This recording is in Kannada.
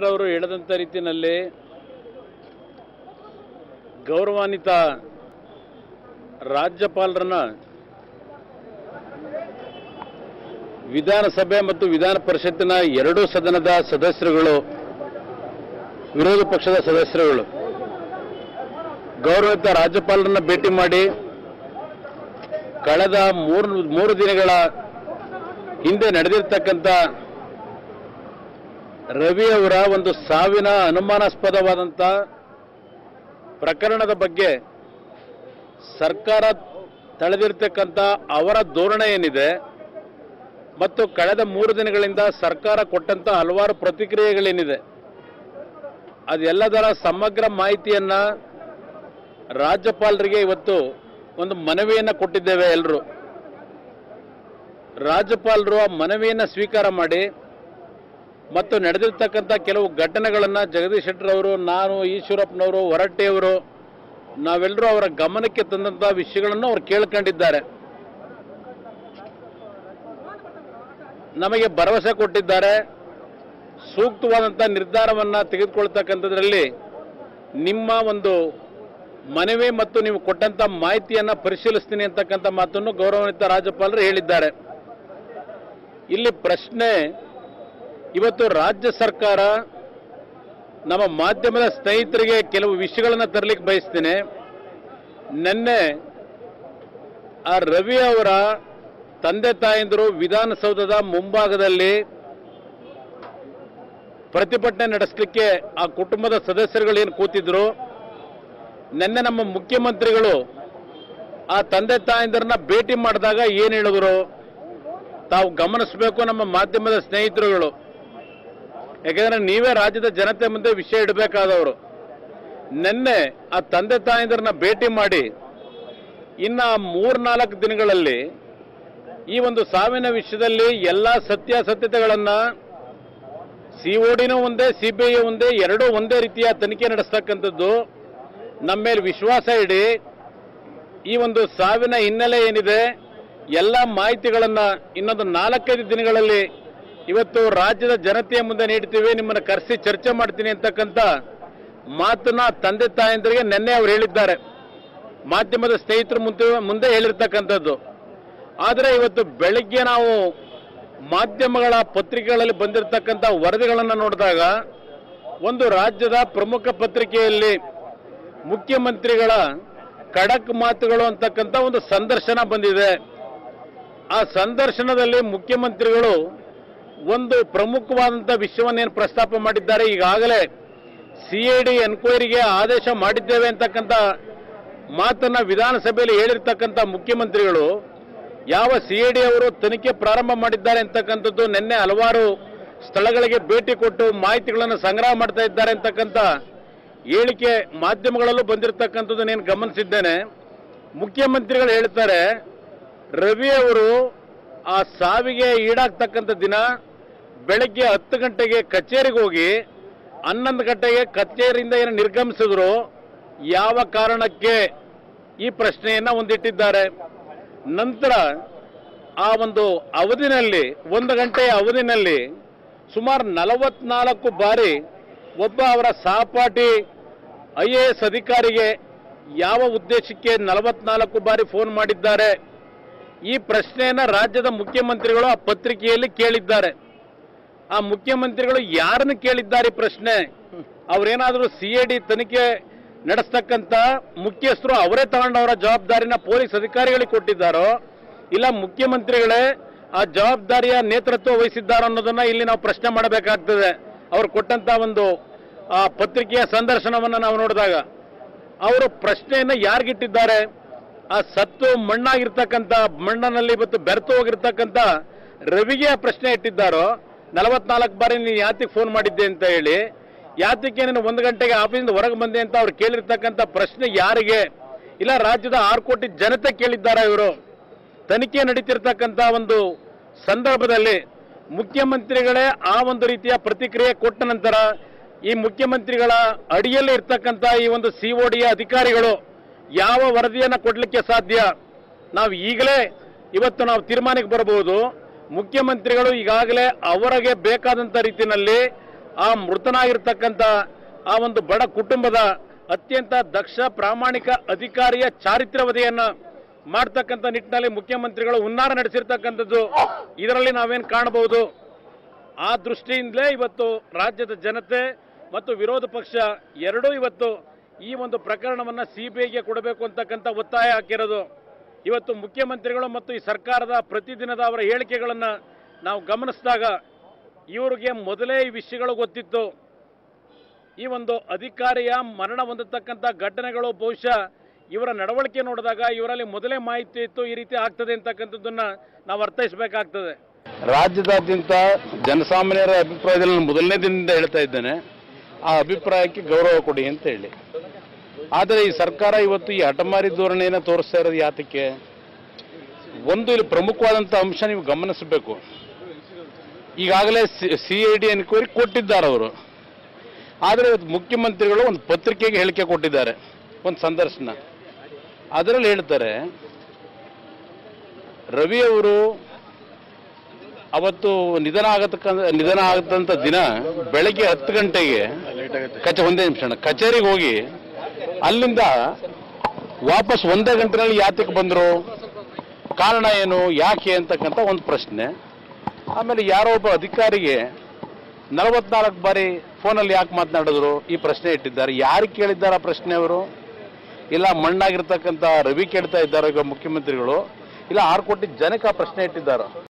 ಅವರು ಹೇಳದಂತ ರೀತಿಯಲ್ಲಿ ಗೌರವಾನ್ವಿತ ರಾಜ್ಯಪಾಲರನ್ನ ವಿಧಾನಸಭೆ ಮತ್ತು ವಿಧಾನ ಪರಿಷತ್ತಿನ ಎರಡೂ ಸದನದ ಸದಸ್ಯರುಗಳು, ವಿರೋಧ ಪಕ್ಷದ ಸದಸ್ಯರುಗಳು ಗೌರವಿತ ರಾಜ್ಯಪಾಲರನ್ನ ಭೇಟಿ ಮಾಡಿ ಕಳೆದ ಮೂರು ಮೂರು ದಿನಗಳ ಹಿಂದೆ ನಡೆದಿರ್ತಕ್ಕಂಥ ರವಿ ಅವರ ಒಂದು ಸಾವಿನ ಅನುಮಾನಾಸ್ಪದವಾದಂಥ ಪ್ರಕರಣದ ಬಗ್ಗೆ ಸರ್ಕಾರ ತಳೆದಿರ್ತಕ್ಕಂಥ ಅವರ ಧೋರಣೆ ಏನಿದೆ ಮತ್ತು ಕಳೆದ ಮೂರು ದಿನಗಳಿಂದ ಸರ್ಕಾರ ಕೊಟ್ಟಂತ ಹಲವಾರು ಪ್ರತಿಕ್ರಿಯೆಗಳೇನಿದೆ, ಅದೆಲ್ಲದರ ಸಮಗ್ರ ಮಾಹಿತಿಯನ್ನ ರಾಜ್ಯಪಾಲರಿಗೆ ಇವತ್ತು ಒಂದು ಮನವಿಯನ್ನ ಕೊಟ್ಟಿದ್ದೇವೆ ಎಲ್ಲರೂ ರಾಜ್ಯಪಾಲರು ಆ ಮನವಿಯನ್ನ ಸ್ವೀಕಾರ ಮಾಡಿ ಮತ್ತು ನಡೆದಿರ್ತಕ್ಕಂಥ ಕೆಲವು ಘಟನೆಗಳನ್ನು ಜಗದೀಶ್ ಶೆಟ್ಟರ್ ಅವರು, ನಾನು ಈಶ್ವರಪ್ಪನವರು, ಹೊರಟ್ಟಿಯವರು, ನಾವೆಲ್ಲರೂ ಅವರ ಗಮನಕ್ಕೆ ತಂದಂಥ ವಿಷಯಗಳನ್ನು ಅವ್ರು ಕೇಳ್ಕೊಂಡಿದ್ದಾರೆ. ನಮಗೆ ಭರವಸೆ ಕೊಟ್ಟಿದ್ದಾರೆ. ಸೂಕ್ತವಾದಂಥ ನಿರ್ಧಾರವನ್ನು ತೆಗೆದುಕೊಳ್ತಕ್ಕಂಥದ್ರಲ್ಲಿ ನಿಮ್ಮ ಒಂದು ಮನವಿ ಮತ್ತು ನೀವು ಕೊಟ್ಟಂತ ಮಾಹಿತಿಯನ್ನು ಪರಿಶೀಲಿಸ್ತೀನಿ ಅಂತಕ್ಕಂಥ ಮಾತನ್ನು ಗೌರವಾನ್ವಿತ ರಾಜ್ಯಪಾಲರು ಹೇಳಿದ್ದಾರೆ. ಇಲ್ಲಿ ಪ್ರಶ್ನೆ ಇವತ್ತು ರಾಜ್ಯ ಸರ್ಕಾರ ನಮ್ಮ ಮಾಧ್ಯಮದ ಸ್ನೇಹಿತರಿಗೆ ಕೆಲವು ವಿಷಯಗಳನ್ನು ತರಲಿಕ್ಕೆ ಬಯಸ್ತೇನೆ. ನಿನ್ನೆ ಆ ರವಿ ಅವರ ತಂದೆ ತಾಯಂದಿರು ವಿಧಾನಸೌಧದ ಮುಂಭಾಗದಲ್ಲಿ ಪ್ರತಿಭಟನೆ ನಡೆಸಲಿಕ್ಕೆ ಆ ಕುಟುಂಬದ ಸದಸ್ಯರುಗಳು ಏನು ಕೂತಿದ್ರು. ನಿನ್ನೆ ನಮ್ಮ ಮುಖ್ಯಮಂತ್ರಿಗಳು ಆ ತಂದೆ ತಾಯಂದರನ್ನ ಭೇಟಿ ಮಾಡಿದಾಗ ಏನು ಹೇಳಿದ್ರು? ತಾವು ಗಮನಿಸಬೇಕು ನಮ್ಮ ಮಾಧ್ಯಮದ ಸ್ನೇಹಿತರುಗಳು. ಯಾಕೆಂದ್ರೆ ನೀವೇ ರಾಜ್ಯದ ಜನತೆ ಮುಂದೆ ವಿಷಯ ಇಡಬೇಕಾದವರು. ನಿನ್ನೆ ಆ ತಂದೆ ತಾಯಂದಿರನ್ನ ಭೇಟಿ ಮಾಡಿ ಇನ್ನ ಮೂರ್ನಾಲ್ಕು ದಿನಗಳಲ್ಲಿ ಈ ಒಂದು ಸಾವಿನ ವಿಷಯದಲ್ಲಿ ಎಲ್ಲ ಸತ್ಯಾಸತ್ಯತೆಗಳನ್ನ ಸಿಒಡಿನೂ ಒಂದೇ ಸಿಬಿಐ ಒಂದೇ, ಎರಡೂ ಒಂದೇ ರೀತಿಯ ತನಿಖೆ ನಡೆಸ್ತಕ್ಕಂಥದ್ದು ನಮ್ಮ ಮೇಲೆ ವಿಶ್ವಾಸ ಇಡಿ. ಈ ಒಂದು ಸಾವಿನ ಹಿನ್ನೆಲೆ ಏನಿದೆ, ಎಲ್ಲ ಮಾಹಿತಿಗಳನ್ನ ಇನ್ನೊಂದು ನಾಲ್ಕೈದು ದಿನಗಳಲ್ಲಿ ಇವತ್ತು ರಾಜ್ಯದ ಜನತೆಯ ಮುಂದೆ ನೀಡ್ತೀವಿ ನಿಮ್ಮನ್ನು ಕರೆಸಿ ಚರ್ಚೆ ಮಾಡ್ತೀನಿ ಅಂತಕ್ಕಂಥ ಮಾತನ್ನ ತಂದೆ ತಾಯಂದರಿಗೆ ನಿನ್ನೆ ಅವರು ಹೇಳಿದ್ದಾರೆ. ಮಾಧ್ಯಮದ ಸ್ನೇಹಿತರ ಮುಂದೆ ಮುಂದೆ ಹೇಳಿರ್ತಕ್ಕಂಥದ್ದು. ಆದರೆ ಇವತ್ತು ಬೆಳಗ್ಗೆ ನಾವು ಮಾಧ್ಯಮಗಳ ಪತ್ರಿಕೆಗಳಲ್ಲಿ ಬಂದಿರತಕ್ಕಂಥ ವರದಿಗಳನ್ನು ನೋಡಿದಾಗ, ಒಂದು ರಾಜ್ಯದ ಪ್ರಮುಖ ಪತ್ರಿಕೆಯಲ್ಲಿ ಮುಖ್ಯಮಂತ್ರಿಗಳ ಖಡಕ್ ಮಾತುಗಳು ಅಂತಕ್ಕಂಥ ಒಂದು ಸಂದರ್ಶನ ಬಂದಿದೆ. ಆ ಸಂದರ್ಶನದಲ್ಲಿ ಮುಖ್ಯಮಂತ್ರಿಗಳು ಒಂದು ಪ್ರಮುಖವಾದಂಥ ವಿಷಯವನ್ನೇನು ಪ್ರಸ್ತಾಪ ಮಾಡಿದ್ದಾರೆ, ಈಗಾಗಲೇ ಸಿ ಐ ಡಿ ಎನ್ಕ್ವೈರಿಗೆ ಆದೇಶ ಮಾಡಿದ್ದೇವೆ ಅಂತಕ್ಕಂಥ ಮಾತನ್ನು ವಿಧಾನಸಭೆಯಲ್ಲಿ ಹೇಳಿರ್ತಕ್ಕಂಥ ಮುಖ್ಯಮಂತ್ರಿಗಳು, ಯಾವ ಸಿ ಐ ಡಿ ಅವರು ತನಿಖೆ ಪ್ರಾರಂಭ ಮಾಡಿದ್ದಾರೆ ಅಂತಕ್ಕಂಥದ್ದು ನಿನ್ನೆ ಹಲವಾರು ಸ್ಥಳಗಳಿಗೆ ಭೇಟಿ ಕೊಟ್ಟು ಮಾಹಿತಿಗಳನ್ನು ಸಂಗ್ರಹ ಮಾಡ್ತಾ ಇದ್ದಾರೆ ಅಂತಕ್ಕಂಥ ಹೇಳಿಕೆ ಮಾಧ್ಯಮಗಳಲ್ಲೂ ಬಂದಿರತಕ್ಕಂಥದ್ದು ನಾನು ಗಮನಿಸಿದ್ದೇನೆ. ಮುಖ್ಯಮಂತ್ರಿಗಳು ಹೇಳ್ತಾರೆ, ರವಿ ಅವರು ಆ ಸಾವಿಗೆ ಈಡಾಗ್ತಕ್ಕಂಥ ದಿನ ಬೆಳಗ್ಗೆ ಹತ್ತು ಗಂಟೆಗೆ ಕಚೇರಿಗೆ ಹೋಗಿ ಹನ್ನೊಂದು ಗಂಟೆಗೆ ಕಚೇರಿಯಿಂದ ಏನು ನಿರ್ಗಮಿಸಿದ್ರು, ಯಾವ ಕಾರಣಕ್ಕೆ ಈ ಪ್ರಶ್ನೆಯನ್ನ ಒಂದಿಟ್ಟಿದ್ದಾರೆ. ನಂತರ ಆ ಒಂದು ಅವಧಿನಲ್ಲಿ, ಒಂದು ಗಂಟೆಯ ಅವಧಿನಲ್ಲಿ ಸುಮಾರು ನಲವತ್ನಾಲ್ಕು ಬಾರಿ ಒಬ್ಬ ಅವರ ಸಹಪಾಠಿ ಐ ಎ ಎಸ್ ಅಧಿಕಾರಿಗೆ ಯಾವ ಉದ್ದೇಶಕ್ಕೆ ನಲವತ್ನಾಲ್ಕು ಬಾರಿ ಫೋನ್ ಮಾಡಿದ್ದಾರೆ. ಈ ಪ್ರಶ್ನೆಯನ್ನ ರಾಜ್ಯದ ಮುಖ್ಯಮಂತ್ರಿಗಳು ಆ ಪತ್ರಿಕೆಯಲ್ಲಿ ಕೇಳಿದ್ದಾರೆ. ಆ ಮುಖ್ಯಮಂತ್ರಿಗಳು ಯಾರನ್ನು ಕೇಳಿದ್ದಾರೆ ಪ್ರಶ್ನೆ? ಅವರೇನಾದರೂ ಸಿ ಎ ಡಿ ತನಿಖೆ ನಡೆಸ್ತಕ್ಕಂಥ ಮುಖ್ಯಸ್ಥರು ಅವರೇ ತಗೊಂಡವರ ಜವಾಬ್ದಾರಿನ ಪೊಲೀಸ್ ಅಧಿಕಾರಿಗಳಿಗೆ ಕೊಟ್ಟಿದ್ದಾರೋ? ಇಲ್ಲ ಮುಖ್ಯಮಂತ್ರಿಗಳೇ ಆ ಜವಾಬ್ದಾರಿಯ ನೇತೃತ್ವ ವಹಿಸಿದ್ದಾರೋ ಅನ್ನೋದನ್ನ ಇಲ್ಲಿ ನಾವು ಪ್ರಶ್ನೆ ಮಾಡಬೇಕಾಗ್ತದೆ. ಅವರು ಕೊಟ್ಟಂತ ಒಂದು, ಆ ಪತ್ರಿಕೆಯ ಸಂದರ್ಶನವನ್ನು ನಾವು ನೋಡಿದಾಗ. ಅವರು ಪ್ರಶ್ನೆಯನ್ನ ಯಾರಿಗಿಟ್ಟಿದ್ದಾರೆ? ಆ ಸತ್ತು ಮಣ್ಣಾಗಿರ್ತಕ್ಕಂಥ ಮಣ್ಣನಲ್ಲಿ ಇವತ್ತು ಬೆರೆತು ಹೋಗಿರ್ತಕ್ಕಂಥ ರವಿಗೆ ಪ್ರಶ್ನೆ ಇಟ್ಟಿದ್ದಾರೋ? ನಲವತ್ನಾಲ್ಕು ಬಾರಿ ನೀನು ಯಾತಿಗೆ ಫೋನ್ ಮಾಡಿದ್ದೆ ಅಂತ ಹೇಳಿ ಯಾತಕ್ಕೆ ನೀನು ಒಂದು ಗಂಟೆಗೆ ಆಫೀಸಿಂದ ಹೊರಗೆ ಬಂದೆ ಅಂತ ಅವ್ರು ಕೇಳಿರ್ತಕ್ಕಂಥ ಪ್ರಶ್ನೆ ಯಾರಿಗೆ? ಇಲ್ಲ, ರಾಜ್ಯದ ಆರು ಕೋಟಿ ಜನತೆ ಕೇಳಿದ್ದಾರೆ ಇವರು? ತನಿಖೆ ನಡೀತಿರ್ತಕ್ಕಂಥ ಒಂದು ಸಂದರ್ಭದಲ್ಲಿ ಮುಖ್ಯಮಂತ್ರಿಗಳೇ ಆ ಒಂದು ರೀತಿಯ ಪ್ರತಿಕ್ರಿಯೆ ಕೊಟ್ಟ ನಂತರ, ಈ ಮುಖ್ಯಮಂತ್ರಿಗಳ ಅಡಿಯಲ್ಲಿ ಇರ್ತಕ್ಕಂಥ ಈ ಒಂದು ಸಿಒಡಿ ಅಧಿಕಾರಿಗಳು ಯಾವ ವರದಿಯನ್ನು ಕೊಡಲಿಕ್ಕೆ ಸಾಧ್ಯ? ನಾವು ಈಗಲೇ ಇವತ್ತು ನಾವು ತೀರ್ಮಾನಕ್ಕೆ ಬರಬಹುದು ಮುಖ್ಯಮಂತ್ರಿಗಳು ಈಗಾಗಲೇ ಅವರಿಗೆ ಬೇಕಾದಂಥ ರೀತಿಯಲ್ಲಿ ಆ ಮೃತನಾಗಿರ್ತಕ್ಕಂಥ ಆ ಒಂದು ಬಡ ಕುಟುಂಬದ ಅತ್ಯಂತ ದಕ್ಷ ಪ್ರಾಮಾಣಿಕ ಅಧಿಕಾರಿಯ ಚಾರಿತ್ರ್ಯವಧೆಯನ್ನ ಮಾಡ್ತಕ್ಕಂಥ ನಿಟ್ಟಿನಲ್ಲಿ ಮುಖ್ಯಮಂತ್ರಿಗಳು ಹುನ್ನಾರ ನಡೆಸಿರ್ತಕ್ಕಂಥದ್ದು ಇದರಲ್ಲಿ ನಾವೇನು ಕಾಣಬಹುದು? ಆ ದೃಷ್ಟಿಯಿಂದಲೇ ಇವತ್ತು ರಾಜ್ಯದ ಜನತೆ ಮತ್ತು ವಿರೋಧ ಪಕ್ಷ ಎರಡೂ ಇವತ್ತು ಈ ಒಂದು ಪ್ರಕರಣವನ್ನ ಸಿಬಿಐಗೆ ಕೊಡಬೇಕು ಅಂತಕ್ಕಂಥ ಒತ್ತಾಯ ಹಾಕಿರೋದು. ಇವತ್ತು ಮುಖ್ಯಮಂತ್ರಿಗಳು ಮತ್ತು ಈ ಸರ್ಕಾರದ ಪ್ರತಿದಿನದ ಅವರ ಹೇಳಿಕೆಗಳನ್ನು ನಾವು ಗಮನಿಸಿದಾಗ ಇವರಿಗೆ ಮೊದಲೇ ಈ ವಿಷಯಗಳು ಗೊತ್ತಿತ್ತು. ಈ ಒಂದು ಅಧಿಕಾರಿಯ ಮರಣ ಹೊಂದತಕ್ಕಂಥ ಘಟನೆಗಳು ಬಹುಶಃ ಇವರ ನಡವಳಿಕೆ ನೋಡಿದಾಗ ಇವರಲ್ಲಿ ಮೊದಲೇ ಮಾಹಿತಿ ಇತ್ತು, ಈ ರೀತಿ ಆಗ್ತದೆ ಅಂತಕ್ಕಂಥದ್ದನ್ನ ನಾವು ಅರ್ಥೈಸಬೇಕಾಗ್ತದೆ. ರಾಜ್ಯದಾದ್ಯಂತ ಜನಸಾಮಾನ್ಯರ ಅಭಿಪ್ರಾಯದಲ್ಲಿ ಮೊದಲನೇ ದಿನದಿಂದ ಹೇಳ್ತಾ ಇದ್ದೇನೆ, ಆ ಅಭಿಪ್ರಾಯಕ್ಕೆ ಗೌರವ ಕೊಡಿ ಅಂತ ಹೇಳಿ. ಆದರೆ ಈ ಸರ್ಕಾರ ಇವತ್ತು ಈ ಹಠಮಾರಿ ಧೋರಣೆಯನ್ನು ತೋರಿಸ್ತಾ ಇರೋದು ಯಾತಕ್ಕೆ? ಒಂದು ಇಲ್ಲಿ ಪ್ರಮುಖವಾದಂಥ ಅಂಶ ನೀವು ಗಮನಿಸಬೇಕು. ಈಗಾಗಲೇ ಸಿ ಐ ಡಿ ಎನ್ಕ್ವೈರಿ ಕೊಟ್ಟಿದ್ದಾರೆ ಅವರು. ಆದರೆ ಇವತ್ತು ಮುಖ್ಯಮಂತ್ರಿಗಳು ಒಂದು ಪತ್ರಿಕೆಗೆ ಹೇಳಿಕೆ ಕೊಟ್ಟಿದ್ದಾರೆ ಒಂದು ಸಂದರ್ಶನ. ಅದರಲ್ಲಿ ಹೇಳ್ತಾರೆ ರವಿ ಅವರು ಅವತ್ತು ನಿಧನ ಆಗತಕ್ಕ ನಿಧನ ಆಗತಂತ ದಿನ ಬೆಳಗ್ಗೆ ಹತ್ತು ಗಂಟೆಗೆ ಕಚ ಒಂದೇ ನಿಮಿಷ ಕಚೇರಿಗೆ ಹೋಗಿ ಅಲ್ಲಿಂದ ವಾಪಸ್ ಒಂದೇ ಗಂಟೆನಲ್ಲಿ ಯಾತಕ್ಕೆ ಬಂದರು? ಕಾರಣ ಏನು? ಯಾಕೆ ಅಂತಕ್ಕಂಥ ಒಂದು ಪ್ರಶ್ನೆ. ಆಮೇಲೆ ಯಾರೋ ಒಬ್ಬ ಅಧಿಕಾರಿಗೆ ನಲವತ್ನಾಲ್ಕು ಬಾರಿ ಫೋನಲ್ಲಿ ಯಾಕೆ ಮಾತನಾಡಿದ್ರು? ಈ ಪ್ರಶ್ನೆ ಇಟ್ಟಿದ್ದಾರೆ. ಯಾರು ಕೇಳಿದ್ದಾರೆ ಆ ಪ್ರಶ್ನೆ ಅವರು? ಇಲ್ಲ, ಮಣ್ಣಾಗಿರ್ತಕ್ಕಂಥ ರವಿ ಕೇಳ್ತಾ ಇದ್ದಾರೆ, ಈಗ ಮುಖ್ಯಮಂತ್ರಿಗಳು. ಇಲ್ಲ, ಆರು ಕೋಟಿ ಜನಕ್ಕೆ ಆ ಪ್ರಶ್ನೆ ಇಟ್ಟಿದ್ದಾರೋ.